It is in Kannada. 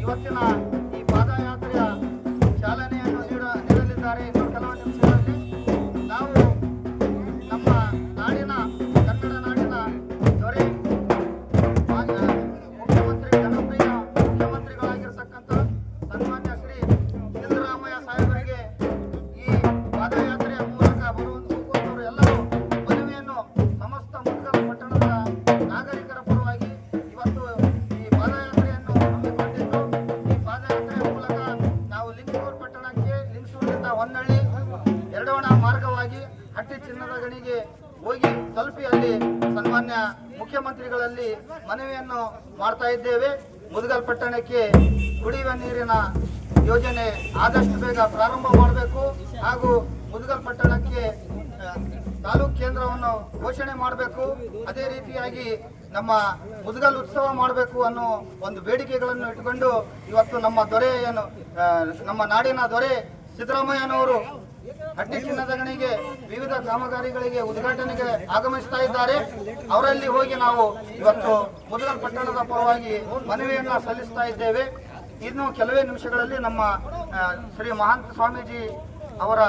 ಇವತ್ತಿನ ಈ ಪಾದಯಾತ್ರೆಯ ಚಾಲನೆಯನ್ನು ನೀಡ ನೀಡಲಿದ್ದಾರೆ ಇನ್ನು ಕೆಲವು ಚಿನ್ನದ ಗಣಿಗೆ ಹೋಗಿ ತಲುಪಿ ಅಲ್ಲಿ ಸನ್ಮಾನ್ಯ ಮುಖ್ಯಮಂತ್ರಿಗಳಲ್ಲಿ ಮನವಿಯನ್ನು ಮಾಡ್ತಾ ಇದ್ದೇವೆ. ಮುದಗಲ್ ಪಟ್ಟಣಕ್ಕೆ ಕುಡಿಯುವ ನೀರಿನ ಯೋಜನೆ ಆದಷ್ಟು ಬೇಗ ಪ್ರಾರಂಭ ಮಾಡಬೇಕು ಹಾಗೂ ಮುದಗಲ್ ಪಟ್ಟಣಕ್ಕೆ ತಾಲೂಕು ಕೇಂದ್ರವನ್ನು ಘೋಷಣೆ ಮಾಡಬೇಕು. ಅದೇ ರೀತಿಯಾಗಿ ನಮ್ಮ ಮುದಗಲ್ ಉತ್ಸವ ಮಾಡಬೇಕು ಅನ್ನೋ ಒಂದು ಬೇಡಿಕೆಗಳನ್ನು ಇಟ್ಟುಕೊಂಡು ಇವತ್ತು ನಮ್ಮ ದೊರೆಯನ್ನು ನಮ್ಮ ನಾಡಿನ ದೊರೆ ಸಿದ್ದರಾಮಯ್ಯನವರು ಹಟ್ಟಿ ಚಿನ್ನದ ಗಣಿಗೆ ವಿವಿಧ ಕಾಮಗಾರಿಗಳಿಗೆ ಉದ್ಘಾಟನೆಗೆ ಆಗಮಿಸ್ತಾ ಇದ್ದಾರೆ. ಅವರಲ್ಲಿ ಹೋಗಿ ನಾವು ಇವತ್ತು ಮೊದಲ ಪಟ್ಟಣದ ಪರವಾಗಿ ಮನವಿಯನ್ನ ಸಲ್ಲಿಸ್ತಾ ಇದ್ದೇವೆ. ಇನ್ನು ಕೆಲವೇ ನಿಮಿಷಗಳಲ್ಲಿ ನಮ್ಮ ಶ್ರೀ ಮಹಾಂತ ಸ್ವಾಮೀಜಿ ಅವರ